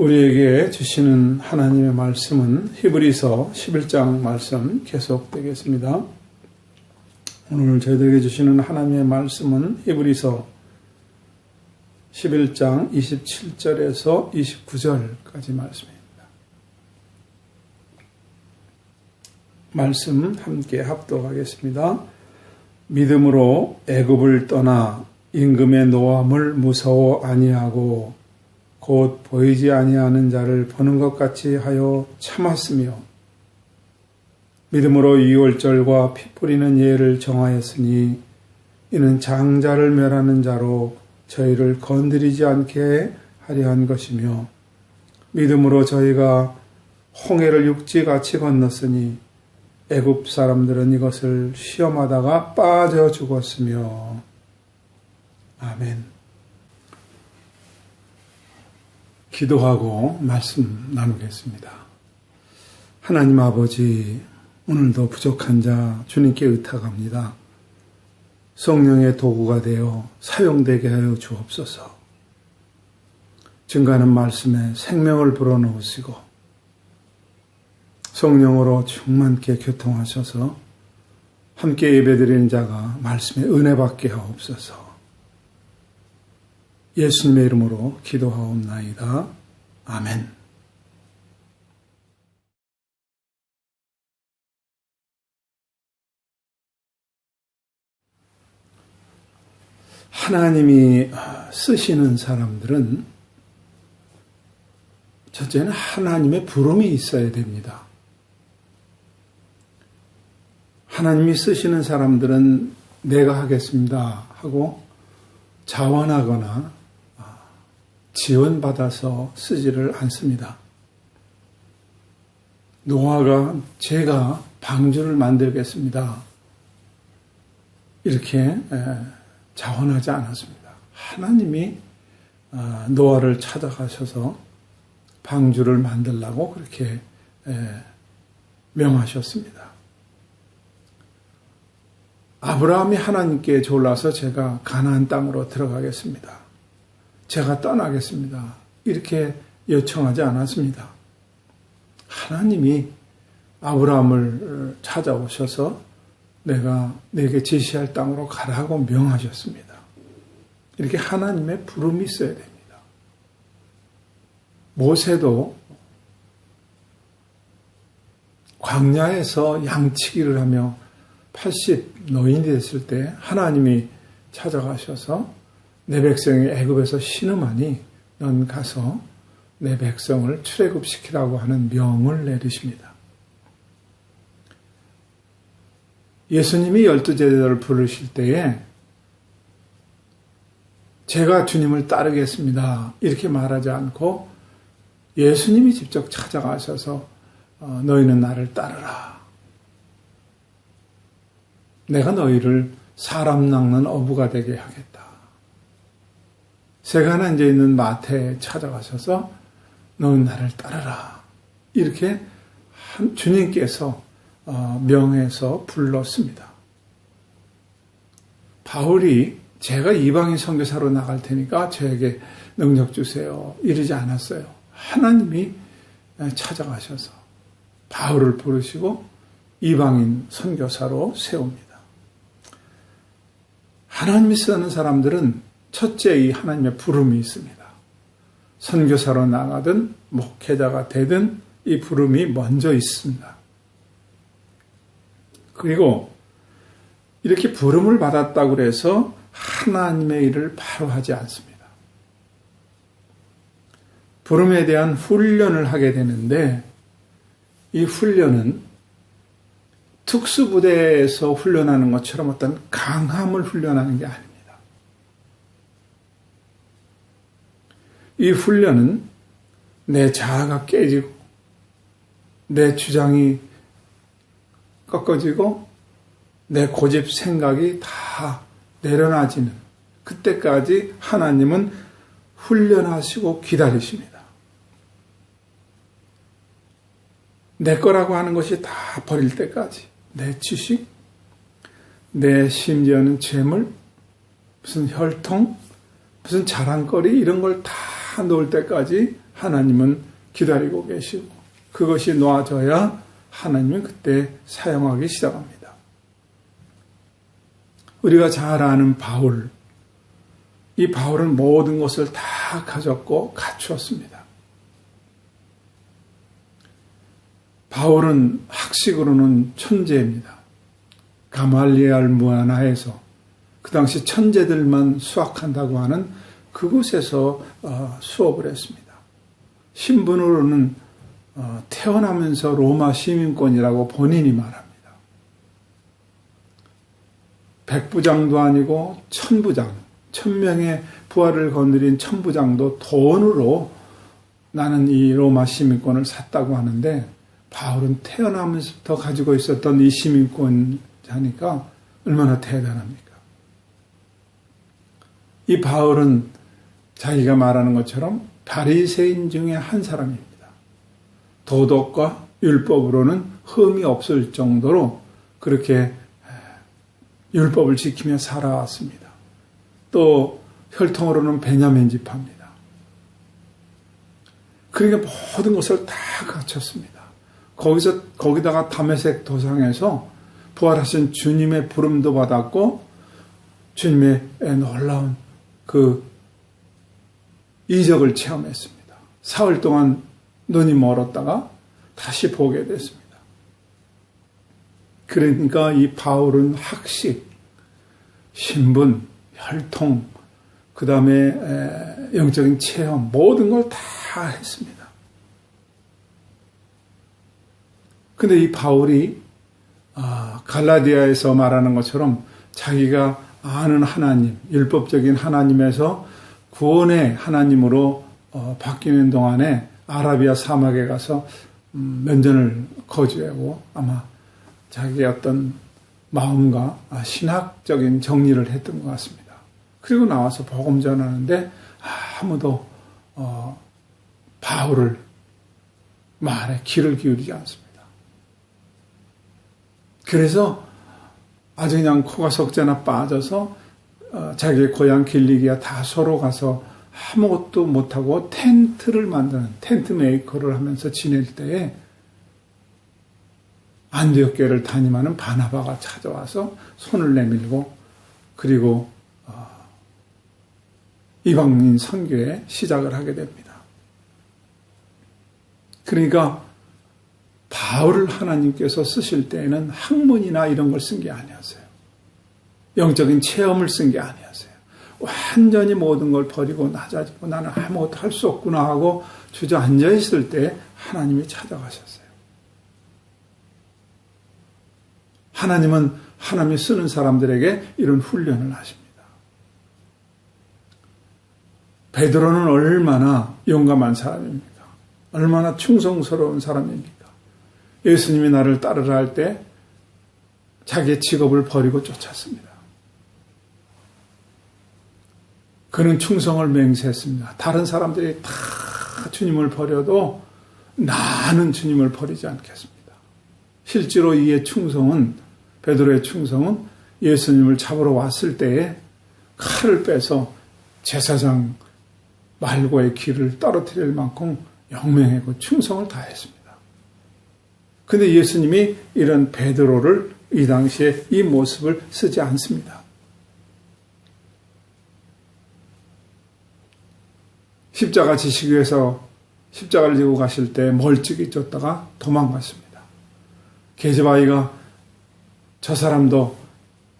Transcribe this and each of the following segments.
우리에게 주시는 하나님의 말씀은 히브리서 11장 말씀 계속되겠습니다. 오늘 저희들에게 주시는 하나님의 말씀은 히브리서 11장 27절에서 29절까지 말씀입니다. 말씀 함께 합독하겠습니다. 믿음으로 애굽을 떠나 임금의 노함을 무서워 아니하고 곧 보이지 아니하는 자를 보는 것 같이 하여 참았으며 믿음으로 유월절과 피 뿌리는 예를 정하였으니 이는 장자를 멸하는 자로 저희를 건드리지 않게 하려 한 것이며 믿음으로 저희가 홍해를 육지같이 건넜으니 애굽 사람들은 이것을 시험하다가 빠져 죽었으며 아멘. 기도하고 말씀 나누겠습니다. 하나님 아버지, 오늘도 부족한 자 주님께 의탁합니다. 성령의 도구가 되어 사용되게 하여 주옵소서. 증가하는 말씀에 생명을 불어넣으시고 성령으로 충만케 교통하셔서 함께 예배드리는 자가 말씀에 은혜 받게 하옵소서. 예수님의 이름으로 기도하옵나이다. 아멘. 하나님이 쓰시는 사람들은 첫째는 하나님의 부름이 있어야 됩니다. 하나님이 쓰시는 사람들은 내가 하겠습니다 하고 자원하거나 지원받아서 쓰지를 않습니다. 노아가 제가 방주를 만들겠습니다. 이렇게 자원하지 않았습니다. 하나님이 아, 노아를 찾아가셔서 방주를 만들라고 그렇게 명하셨습니다. 아브라함이 하나님께 졸라서 제가 가나안 땅으로 들어가겠습니다. 제가 떠나겠습니다. 이렇게 요청하지 않았습니다. 하나님이 아브라함을 찾아오셔서 내가 내게 제시할 땅으로 가라고 명하셨습니다. 이렇게 하나님의 부름이 있어야 됩니다. 모세도 광야에서 양치기를 하며 80 노인이 됐을 때 하나님이 찾아가셔서 내 백성이 애굽에서 신음하니 넌 가서 내 백성을 출애굽시키라고 하는 명을 내리십니다. 예수님이 열두 제자를 부르실 때에 제가 주님을 따르겠습니다. 이렇게 말하지 않고 예수님이 직접 찾아가셔서 어, 너희는 나를 따르라. 내가 너희를 사람 낚는 어부가 되게 하겠다. 새가 앉아 있는 마태에 찾아가셔서 너는 나를 따르라. 이렇게 주님께서 어, 명해서 불렀습니다. 바울이 제가 이방인 선교사로 나갈 테니까 저에게 능력 주세요. 이러지 않았어요. 하나님이 찾아가셔서 바울을 부르시고 이방인 선교사로 세웁니다. 하나님이 쓰는 사람들은 첫째 이 하나님의 부름이 있습니다. 선교사로 나가든 목회자가 되든 이 부름이 먼저 있습니다. 그리고 이렇게 부름을 받았다고 해서 하나님의 일을 바로 하지 않습니다. 부름에 대한 훈련을 하게 되는데 이 훈련은 특수부대에서 훈련하는 것처럼 어떤 강함을 훈련하는 게 아닙니다. 이 훈련은 내 자아가 깨지고 내 주장이 꺾어지고 내 고집 생각이 다 내려놔지는 그때까지 하나님은 훈련하시고 기다리십니다. 내 거라고 하는 것이 다 버릴 때까지 내 지식, 내 심지어는 재물, 무슨 혈통, 무슨 자랑거리 이런 걸다 놓을 때까지 하나님은 기다리고 계시고 그것이 놓아져야 하나님은 그때 사용하기 시작합니다. 우리가 잘 아는 바울, 이 바울은 모든 것을 다 가졌고 갖추었습니다. 바울은 학식으로는 천재입니다. 가말리알 무아나에서 그 당시 천재들만 수학한다고 하는 그곳에서 어, 수업을 했습니다. 신분으로는 어, 태어나면서 로마 시민권이라고 본인이 말합니다. 백부장도 아니고 천부장, 천명의 부하를 건드린 천부장도 돈으로 나는 이 로마 시민권을 샀다고 하는데 바울은 태어나면서부터 가지고 있었던 이 시민권자니까 얼마나 대단합니까? 이 바울은 자기가 말하는 것처럼 바리새인 중에 한 사람입니다. 도덕과 율법으로는 흠이 없을 정도로 그렇게 율법을 지키며 살아왔습니다. 또 혈통으로는 베냐민 지파입니다. 그러니까 모든 것을 다 갖췄습니다. 거기서 거기다가 담에색 도상에서 부활하신 주님의 부름도 받았고 주님의 놀라운 그 이적을 체험했습니다. 사흘 동안 눈이 멀었다가 다시 보게 됐습니다. 그러니까 이 바울은 학식, 신분, 혈통, 그 다음에 영적인 체험, 모든 걸 다 했습니다. 근데 이 바울이 아, 갈라디아에서 말하는 것처럼 자기가 아는 하나님, 율법적인 하나님에서 구원의 하나님으로 어, 바뀌는 동안에 아라비아 사막에 가서 음, 면전을 거주하고 아마 자기의 어떤 마음과 신학적인 정리를 했던 것 같습니다. 그리고 나와서 복음 전하는데 아무도 어, 바울을 말에 귀를 기울이지 않습니다. 그래서 아주 그냥 코가 석자나 빠져서 어, 자기의 고향 길리기야 다 서로 가서 아무것도 못하고 텐트를 만드는 텐트 메이커를 하면서 지낼 때에 안디옥교를 담임하는 바나바가 찾아와서 손을 내밀고 그리고 어, 이방인 선교에 시작을 하게 됩니다. 그러니까 바울을 하나님께서 쓰실 때에는 학문이나 이런 걸 쓴 게 아니었어요. 영적인 체험을 쓴 게 아니었어요. 완전히 모든 걸 버리고 낮아지고 나는 아무것도 할 수 없구나 하고 주저앉아 있을 때 하나님이 찾아가셨어요. 하나님은 하나님이 쓰는 사람들에게 이런 훈련을 하십니다. 베드로는 얼마나 용감한 사람입니까? 얼마나 충성스러운 사람입니까? 예수님이 나를 따르라 할 때 자기의 직업을 버리고 쫓았습니다. 그는 충성을 맹세했습니다. 다른 사람들이 다 주님을 버려도 나는 주님을 버리지 않겠습니다. 실제로 이의 충성은 베드로의 충성은 예수님을 잡으러 왔을 때에 칼을 빼서 제사장 말고의 길을 떨어뜨릴 만큼 영맹하고 충성을 다했습니다. 근데 예수님이 이런 베드로를 이 당시에 이 모습을 쓰지 않습니다. 십자가 지시기 위해서 십자가를 지고 가실 때 멀찍이 쫓다가 도망갔습니다. 계제바위가 저 사람도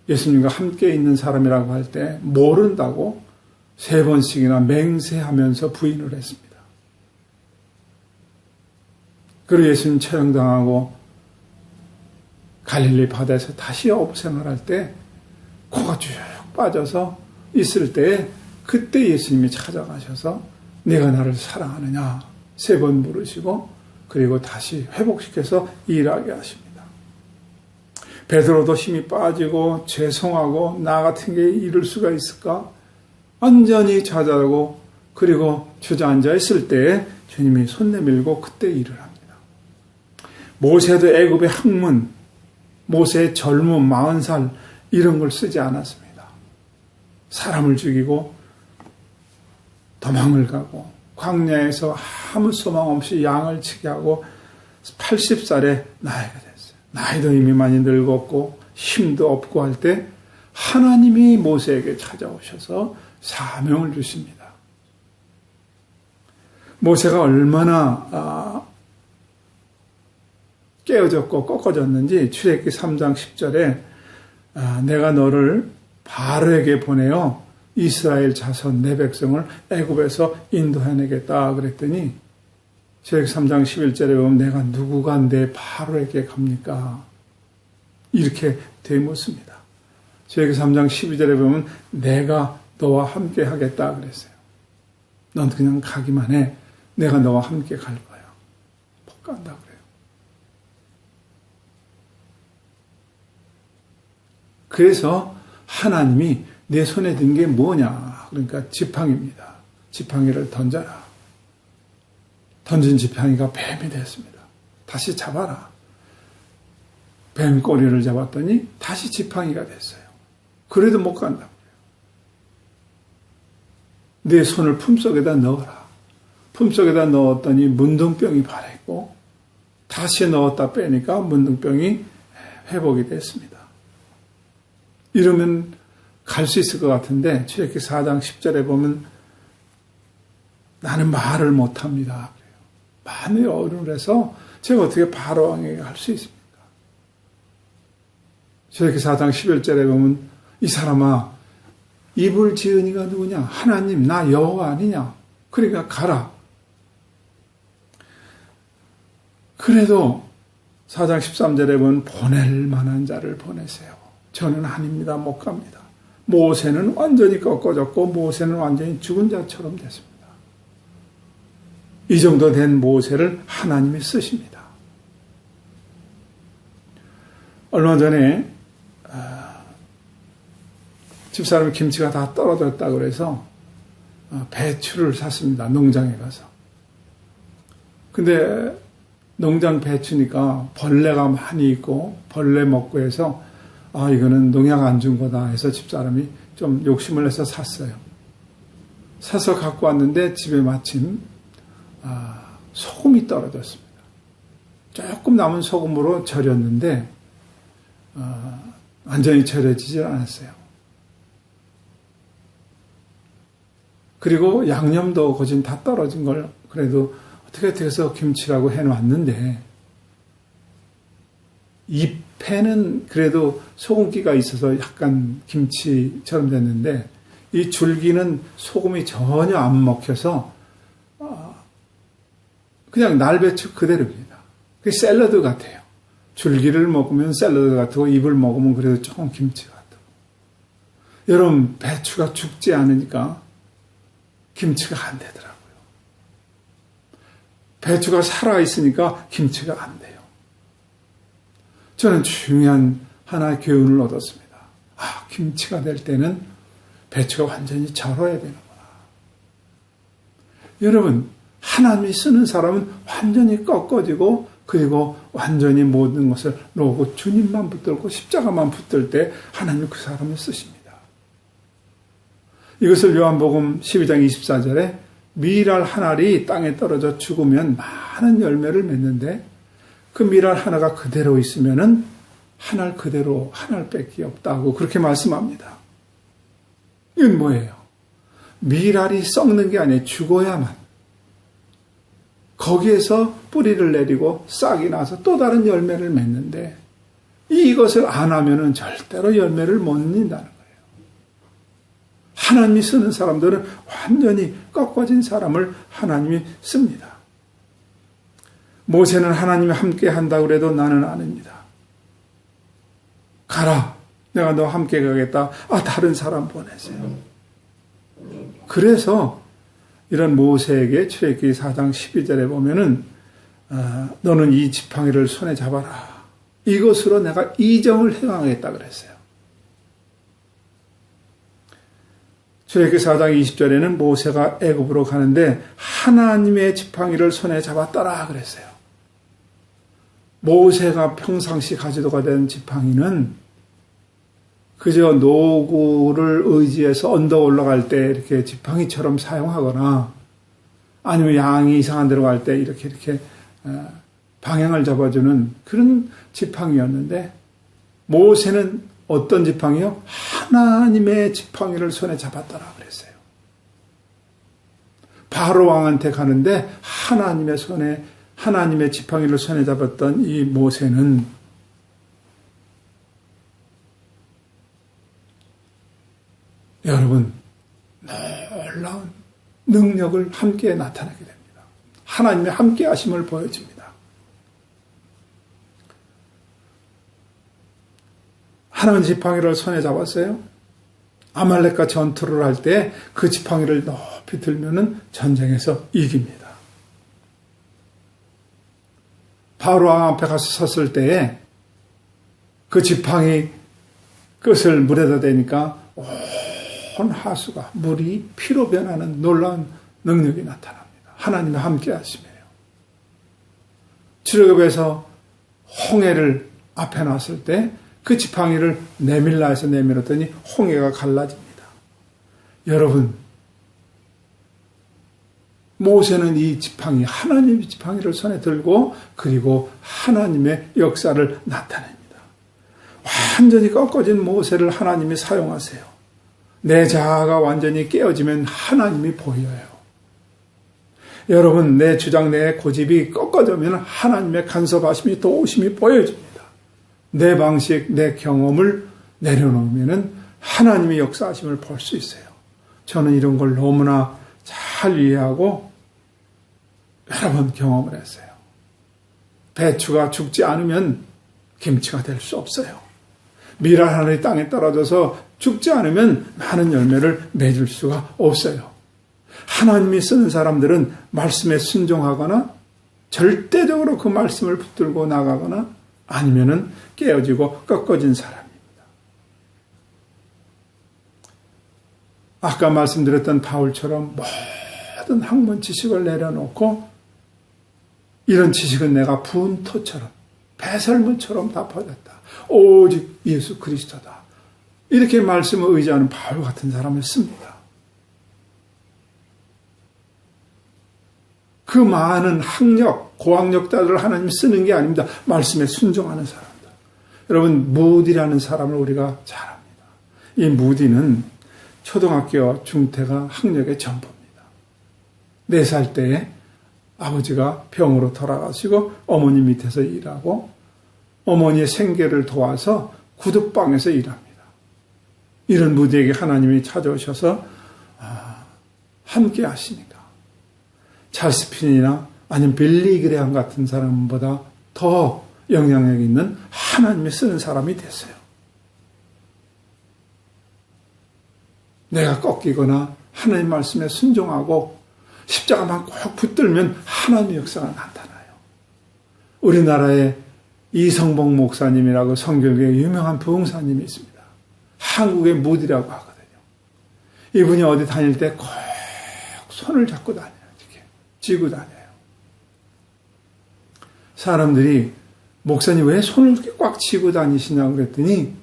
예수님과 함께 있는 사람이라고 할 때 모른다고 세 번씩이나 맹세하면서 부인을 했습니다. 그리고 예수님 처형당하고 갈릴리 바다에서 다시 어부생활 할 때 코가 쭉 빠져서 있을 때 그때 예수님이 찾아가셔서 내가 나를 사랑하느냐 세 번 물으시고 그리고 다시 회복시켜서 일하게 하십니다. 베드로도 힘이 빠지고 죄송하고 나 같은 게 이럴 수가 있을까? 완전히 좌절하고 그리고 주저앉아 있을 때 주님이 손 내밀고 그때 일을 합니다. 모세도 애굽의 학문, 모세의 젊은 마흔 살 이런 걸 쓰지 않았습니다. 사람을 죽이고 도망을 가고 광야에서 아무 소망 없이 양을 치게 하고 80살에 나이가 됐어요. 나이도 이미 많이 늙었고 힘도 없고 할 때 하나님이 모세에게 찾아오셔서 사명을 주십니다. 모세가 얼마나 아, 깨어졌고 꺾어졌는지 출애기 3장 10절에 아, 내가 너를 바로에게 보내어 이스라엘 자손 내 백성을 애굽에서 인도해내겠다 그랬더니 출애기 3장 11절에 보면 내가 누구가 내 바로에게 갑니까? 이렇게 되묻습니다. 출애기 3장 12절에 보면 내가 너와 함께 하겠다 그랬어요. 넌 그냥 가기만 해. 내가 너와 함께 갈 거야. 못 간다 그래요. 그래서 하나님이 내 손에 든 게 뭐냐? 그러니까 지팡이입니다. 지팡이를 던져라. 던진 지팡이가 뱀이 됐습니다. 다시 잡아라. 뱀 꼬리를 잡았더니 다시 지팡이가 됐어요. 그래도 못 간다고요. 내 손을 품속에다 넣어라. 품속에다 넣었더니 문둥병이 발했고 다시 넣었다 빼니까 문둥병이 회복이 됐습니다. 이러면 갈 수 있을 것 같은데 출애기 4장 10절에 보면 나는 말을 못합니다. 많이 어른을 해서 제가 어떻게 바로 왕에게 갈수 있습니까? 출애기 4장 11절에 보면 이 사람아 입을 지은 이가 누구냐? 하나님 나 여호와 아니냐? 그러니까 가라. 그래도 4장 13절에 보면 보낼 만한 자를 보내세요. 저는 아닙니다. 못 갑니다. 모세는 완전히 꺾어졌고 모세는 완전히 죽은 자처럼 됐습니다. 이 정도 된 모세를 하나님이 쓰십니다. 얼마 전에 아, 집사람이 김치가 다 떨어졌다 그래서 아, 배추를 샀습니다. 농장에 가서. 근데 농장 배추니까 벌레가 많이 있고 벌레 먹고 해서 아, 이거는 농약 안 준 거다 해서 집사람이 좀 욕심을 내서 샀어요. 사서 갖고 왔는데 집에 마침 아, 소금이 떨어졌습니다. 조금 남은 소금으로 절였는데 아, 완전히 절여지질 않았어요. 그리고 양념도 거진 다 떨어진 걸 그래도 어떻게 어떻게 해서 김치라고 해놨는데 잎 에는 그래도 소금기가 있어서 약간 김치처럼 됐는데 이 줄기는 소금이 전혀 안 먹혀서 아, 그냥 날배추 그대로입니다. 그 샐러드 같아요. 줄기를 먹으면 샐러드 같고 잎을 먹으면 그래도 조금 김치 같고. 여러분 배추가 죽지 않으니까 김치가 안 되더라고요. 배추가 살아 있으니까 김치가 안 돼요. 저는 중요한 하나의 교훈을 얻었습니다. 아, 김치가 될 때는 배추가 완전히 절어야 되는구나. 여러분, 하나님이 쓰는 사람은 완전히 꺾어지고 그리고 완전히 모든 것을 놓고 주님만 붙들고 십자가만 붙들 때 하나님 그 사람을 쓰십니다. 이것을 요한복음 12장 24절에 미랄 한 알이 땅에 떨어져 죽으면 많은 열매를 맺는데 그 미랄 하나가 그대로 있으면은 한알 그대로 한 알밖에 없다고 그렇게 말씀합니다. 이건 뭐예요? 미랄이 썩는 게 아니에요. 죽어야만. 거기에서 뿌리를 내리고 싹이 나서 또 다른 열매를 맺는데 이것을 안 하면은 절대로 열매를 못 낸다는 거예요. 하나님이 쓰는 사람들은 완전히 꺾어진 사람을 하나님이 씁니다. 모세는 하나님이 함께 한다고 그래도 나는 아닙니다. 가라. 내가 너 함께 가겠다. 아, 다른 사람 보내세요. 그래서 이런 모세에게 출애기 4장 12절에 보면은 아, 너는 이 지팡이를 손에 잡아라. 이것으로 내가 이정을 행하겠다 그랬어요. 출애기 4장 20절에는 모세가 애굽으로 가는데 하나님의 지팡이를 손에 잡았더라 그랬어요. 모세가 평상시 가지도가 된 지팡이는 그저 노구를 의지해서 언덕 올라갈 때 이렇게 지팡이처럼 사용하거나 아니면 양이 이상한 데로 갈 때 이렇게 이렇게 어, 방향을 잡아주는 그런 지팡이였는데 모세는 어떤 지팡이요? 하나님의 지팡이를 손에 잡았더라 그랬어요. 바로 왕한테 가는데 하나님의 손에 하나님의 지팡이를 손에 잡았던 이 모세는 여러분 놀라운 능력을 함께 나타내게 됩니다. 하나님의 함께 하심을 보여줍니다. 하나님 지팡이를 손에 잡았어요. 아말렉과 전투를 할 때 그 지팡이를 높이 들면은 전쟁에서 이깁니다. 바로 왕 앞에 가서 섰을 때에 그 지팡이 끝을 물에다 대니까 온 하수가 물이 피로 변하는 놀라운 능력이 나타납니다. 하나님과 함께 하심이에요. 출애굽에서 홍해를 앞에 놨을 때 그 지팡이를 내밀라 해서 내밀었더니 홍해가 갈라집니다. 여러분 모세는 이 지팡이 하나님의 지팡이를 손에 들고 그리고 하나님의 역사를 나타냅니다. 완전히 꺾어진 모세를 하나님이 사용하세요. 내 자아가 완전히 깨어지면 하나님이 보여요. 여러분, 내 주장, 내 고집이 꺾어지면 하나님의 간섭하심이 도우심이 보여집니다. 내 방식, 내 경험을 내려놓으면 하나님의 역사하심을 볼 수 있어요. 저는 이런 걸 너무나 잘 이해하고 여러 번 경험을 했어요. 배추가 죽지 않으면 김치가 될 수 없어요. 미랄 하늘이 땅에 떨어져서 죽지 않으면 많은 열매를 맺을 수가 없어요. 하나님이 쓰는 사람들은 말씀에 순종하거나 절대적으로 그 말씀을 붙들고 나가거나 아니면은 깨어지고 꺾어진 사람입니다. 아까 말씀드렸던 바울처럼 모든 학문 지식을 내려놓고 이런 지식은 내가 부은 토처럼 배설물처럼 다 퍼졌다. 오직 예수 그리스도다. 이렇게 말씀을 의지하는 바울 같은 사람을 씁니다. 그 많은 학력, 고학력자들을 하나님이 쓰는 게 아닙니다. 말씀에 순종하는 사람들. 여러분, 무디라는 사람을 우리가 잘 압니다. 이 무디는 초등학교 중퇴가 학력의 전부입니다. 네살때 아버지가 병으로 돌아가시고 어머니 밑에서 일하고 어머니의 생계를 도와서 구두방에서 일합니다. 이런 무디에게 하나님이 찾아오셔서 아, 함께 하시니까 찰스핀이나 아니면 빌리 그레함 같은 사람보다 더 영향력 있는 하나님이 쓰는 사람이 됐어요. 내가 꺾이거나 하나님 말씀에 순종하고 십자가만 꼭 붙들면 하나님의 역사가 나타나요. 우리나라에 이성봉 목사님이라고 성경에 유명한 부흥사님이 있습니다. 한국의 무디라고 하거든요. 이분이 어디 다닐 때 꼭 손을 잡고 다녀요. 이렇게 쥐고 다녀요. 사람들이 목사님 왜 손을 이렇게 꽉 쥐고 다니시냐고 그랬더니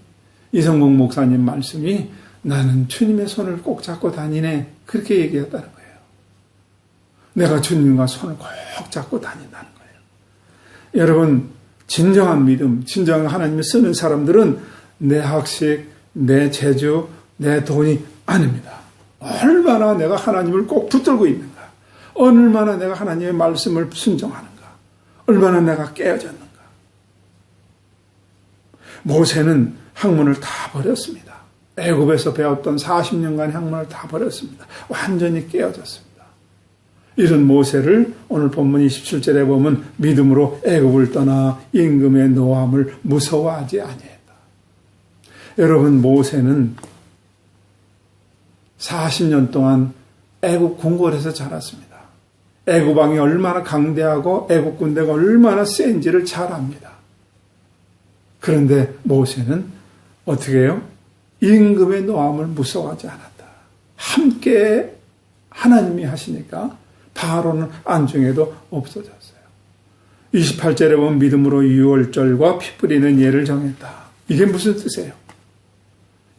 이성봉 목사님 말씀이 나는 주님의 손을 꼭 잡고 다니네. 그렇게 얘기했다는 거예요. 내가 주님과 손을 꼭 잡고 다닌다는 거예요. 여러분, 진정한 믿음, 진정한 하나님이 쓰는 사람들은 내 학식, 내 재주, 내 돈이 아닙니다. 얼마나 내가 하나님을 꼭 붙들고 있는가. 얼마나 내가 하나님의 말씀을 순종하는가. 얼마나 내가 깨어졌는가. 모세는 학문을 다 버렸습니다. 애굽에서 배웠던 40년간 학문을 다 버렸습니다. 완전히 깨어졌습니다. 이런 모세를 오늘 본문 27절에 보면 믿음으로 애굽을 떠나 임금의 노함을 무서워하지 아니했다. 여러분 모세는 40년 동안 애굽 궁궐에서 자랐습니다. 애굽 왕이 얼마나 강대하고 애굽 군대가 얼마나 센지를 잘 압니다. 그런데 모세는 어떻게 해요? 임금의 노함을 무서워하지 않았다. 함께 하나님이 하시니까 바로는 안중에도 없어졌어요. 28절에 보면 믿음으로 6월절과 피 뿌리는 예를 정했다. 이게 무슨 뜻이에요?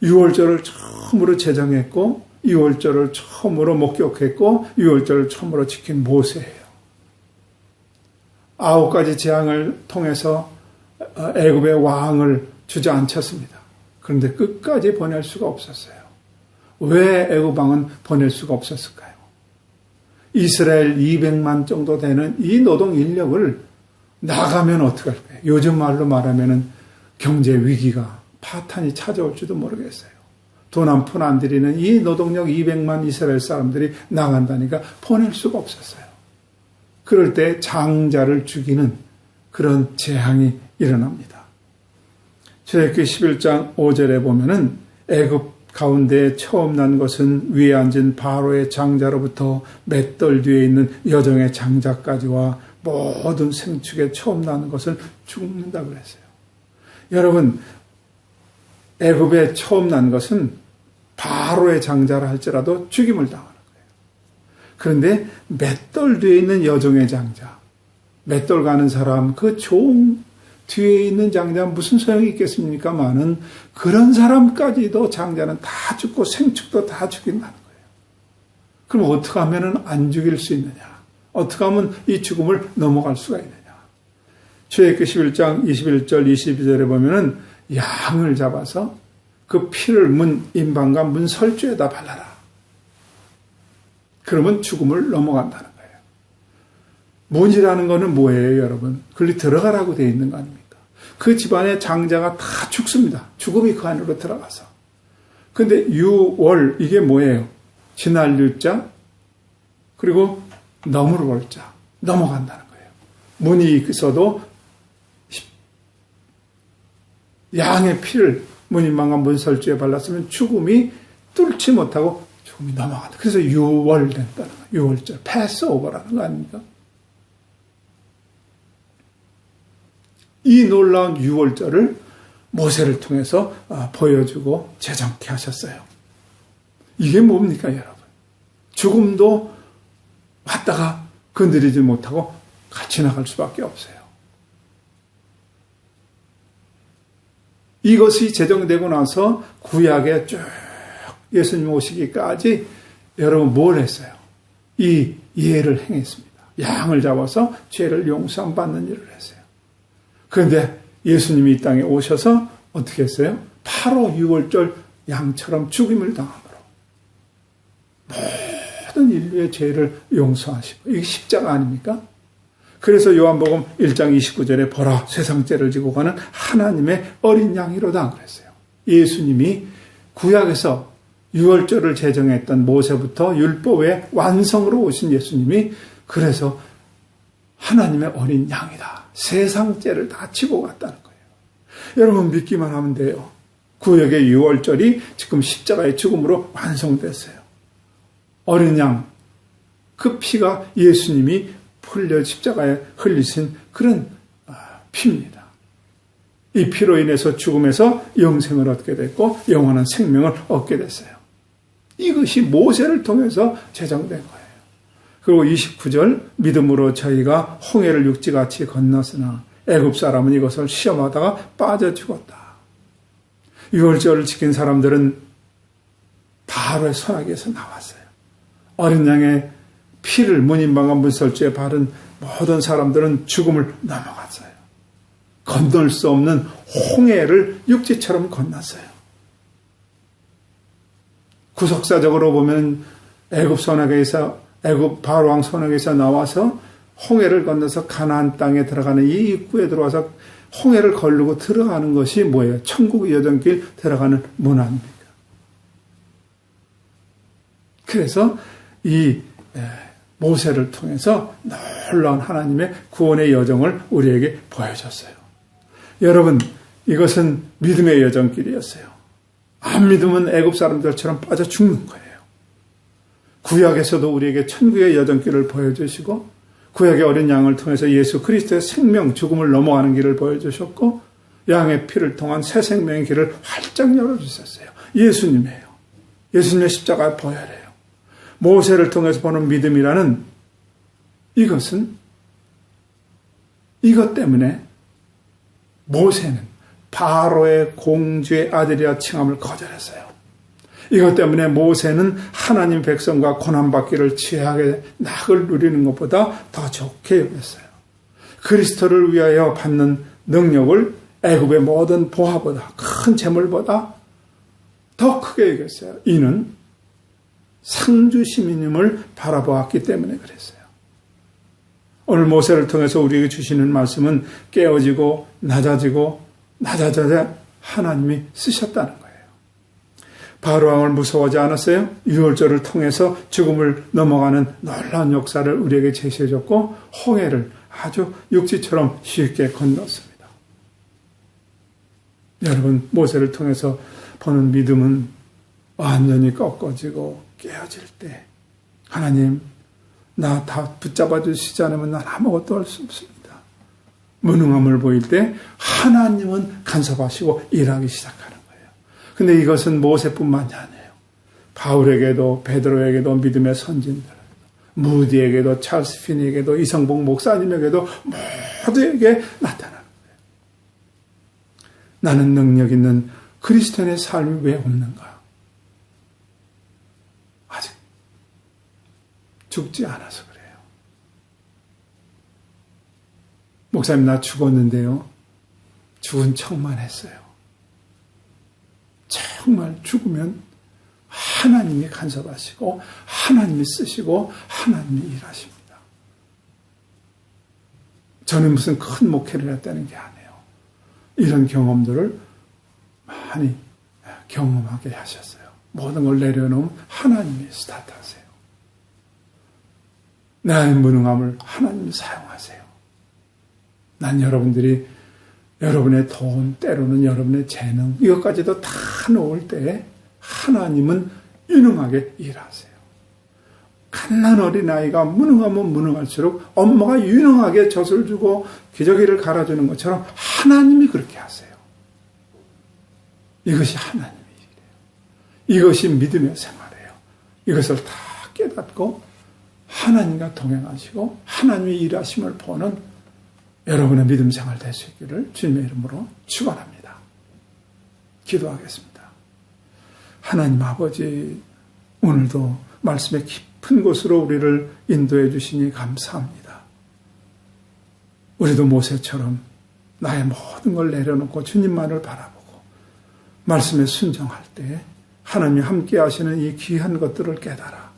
6월절을 처음으로 제정했고 유월절을 처음으로 목격했고 유월절을 처음으로 지킨 모세예요. 아홉 가지 재앙을 통해서 어, 애굽의 왕을 주저앉혔습니다. 그런데 끝까지 보낼 수가 없었어요. 왜 애굽 왕은 보낼 수가 없었을까요? 이스라엘 200만 정도 되는 이 노동 인력을 나가면 어떡할까요? 요즘 말로 말하면 경제 위기가 파탄이 찾아올지도 모르겠어요. 돈 한 푼안 들이는 이 노동력 200만 이스라엘 사람들이 나간다니까 보낼 수가 없었어요. 그럴 때 장자를 죽이는 그런 재앙이 일어납니다. 출애굽기 11장 5절에 보면은 애굽 가운데 처음 난 것은 위에 앉은 바로의 장자로부터 맷돌 뒤에 있는 여정의 장자까지와 모든 생축에 처음 나는 것은 죽는다 그랬어요. 여러분 애굽에 처음 난 것은 바로의 장자라 할지라도 죽임을 당하는 거예요. 그런데 맷돌 뒤에 있는 여종의 장자, 맷돌 가는 사람, 그 종 뒤에 있는 장자 무슨 소용이 있겠습니까? 많은 그런 사람까지도 장자는 다 죽고 생축도 다 죽인다는 거예요. 그럼 어떻게 하면 안 죽일 수 있느냐? 어떻게 하면 이 죽음을 넘어갈 수가 있느냐? 출애굽기 11장 21절 22절에 보면은 양을 잡아서 그 피를 문 인방과 문 설주에다 발라라. 그러면 죽음을 넘어간다는 거예요. 문이라는 거는 뭐예요, 여러분? 글리 들어가라고 되어 있는 거 아닙니까? 그 집안의 장자가 다 죽습니다. 죽음이 그 안으로 들어가서. 근데 유월 이게 뭐예요? 지날 유자 그리고 넘을 월자 넘어간다는 거예요. 문이 있어도 양의 피를 문인망과 문설주에 발랐으면 죽음이 뚫지 못하고 죽음이 넘어간다. 그래서 유월 된다는 거예요. 유월절. 패스오버라는 거 아닙니까? 이 놀라운 유월절을 모세를 통해서 아, 보여주고 제정케 하셨어요. 이게 뭡니까, 여러분? 죽음도 왔다가 건드리지 못하고 같이 나갈 수밖에 없어요. 이것이 제정되고 나서 구약에 쭉 예수님 오시기까지 여러분 뭘 했어요? 이 예를 행했습니다. 양을 잡아서 죄를 용서함 받는 일을 했어요. 그런데 예수님이 이 땅에 오셔서 어떻게 했어요? 8호 6월절 양처럼 죽임을 당함으로 모든 인류의 죄를 용서하시고 이게 십자가 아닙니까? 그래서 요한복음 1장 29절에 보라 세상 죄를 지고 가는 하나님의 어린 양이로다 그랬어요. 예수님이 구약에서 유월절을 제정했던 모세부터 율법의 완성으로 오신 예수님이 그래서 하나님의 어린 양이다. 세상죄를 다 지고 갔다는 거예요. 여러분 믿기만 하면 돼요. 구역의 유월절이 지금 십자가의 죽음으로 완성됐어요. 어린 양, 그 피가 예수님이 흘려 십자가에 흘리신 그런 아, 피입니다. 이 피로 인해서 죽음에서 영생을 얻게 됐고 영원한 생명을 얻게 됐어요. 이것이 모세를 통해서 제정된 거예요. 그리고 29절 믿음으로 저희가 홍해를 육지같이 건넜으나 애굽 사람은 이것을 시험하다가 빠져 죽었다. 유월절을 지킨 사람들은 바로의 선악에서 나왔어요. 어린 양의 피를 문인방과 문설주에 바른 모든 사람들은 죽음을 넘어갔어요. 건널 수 없는 홍해를 육지처럼 건넜어요. 구속사적으로 보면 애굽 선악에서 애굽 바로왕 선악에서 나와서 홍해를 건너서 가나안 땅에 들어가는 이 입구에 들어와서 홍해를 걸르고 들어가는 것이 뭐예요? 천국 여정길 들어가는 문화입니까? 그래서 이 모세를 통해서 놀라운 하나님의 구원의 여정을 우리에게 보여줬어요. 여러분, 이것은 믿음의 여정길이었어요. 안 믿으면 애굽 사람들처럼 빠져 죽는 거예요. 구약에서도 우리에게 천국의 여정길을 보여주시고 구약의 어린 양을 통해서 예수 그리스도의 생명 죽음을 넘어가는 길을 보여주셨고 양의 피를 통한 새 생명의 길을 활짝 열어주셨어요. 예수님이에요. 예수님의 십자가 보혈이에요. 모세를 통해서 보는 믿음이라는 이것은 이것 때문에 모세는 바로의 공주의 아들이라 칭함을 거절했어요. 이것 때문에 모세는 하나님 백성과 고난받기를 취하게 낙을 누리는 것보다 더 좋게 여겼어요. 그리스도를 위하여 받는 능력을 애굽의 모든 보화보다 큰 재물보다 더 크게 여겼어요. 이는 상주 시민임을 바라보았기 때문에 그랬어요. 오늘 모세를 통해서 우리에게 주시는 말씀은 깨어지고 낮아지고 낮아져야 하나님이 쓰셨다는 거예요. 바로왕을 무서워하지 않았어요? 유월절을 통해서 죽음을 넘어가는 놀라운 역사를 우리에게 제시해줬고 홍해를 아주 육지처럼 쉽게 건넜습니다. 여러분 모세를 통해서 보는 믿음은 완전히 꺾어지고 깨어질 때 하나님 나 다 붙잡아 주시지 않으면 난 아무것도 할 수 없습니다. 무능함을 보일 때 하나님은 간섭하시고 일하기 거예요. 근데 이것은 모세뿐만이 아니에요. 바울에게도 베드로에게도 믿음의 선진들, 무디에게도 찰스 핀에게도 이성복 목사님에게도 모두에게 나타나는 거예요. 나는 능력 있는 그리스도인의 삶이 왜 없는가? 아직 죽지 않아서 그래요. 목사님 나 죽었는데요. 죽은 척만 했어요. 정말 죽으면 하나님이 간섭하시고 하나님이 쓰시고 하나님이 일하십니다. 저는 무슨 큰 목회를 했다는 게 아니에요. 이런 경험들을 많이 경험하게 하셨어요. 모든 걸 내려놓으면 하나님이 스타트하세요. 나의 무능함을 하나님이 사용하세요. 난 여러분들이 여러분의 돈, 때로는 여러분의 재능, 이것까지도 다 놓을 때 하나님은 유능하게 일하세요. 갓난 어린아이가 무능하면 무능할수록 엄마가 유능하게 젖을 주고 기저귀를 갈아주는 것처럼 하나님이 그렇게 하세요. 이것이 하나님의 일이에요. 이것이 믿음의 생활이에요. 이것을 다 깨닫고 하나님과 동행하시고 하나님의 일하심을 보는 여러분의 믿음 생활 될수 있기를 주님의 이름으로 축원합니다. 기도하겠습니다. 하나님 아버지 오늘도 말씀의 깊은 곳으로 우리를 인도해 주시니 감사합니다. 우리도 모세처럼 나의 모든 걸 내려놓고 주님만을 바라보고 말씀에 순정할 때 하나님이 함께 하시는 이 귀한 것들을 깨달아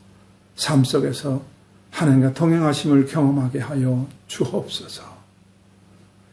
삶 속에서 하나님과 동행하심을 경험하게 하여 주옵소서.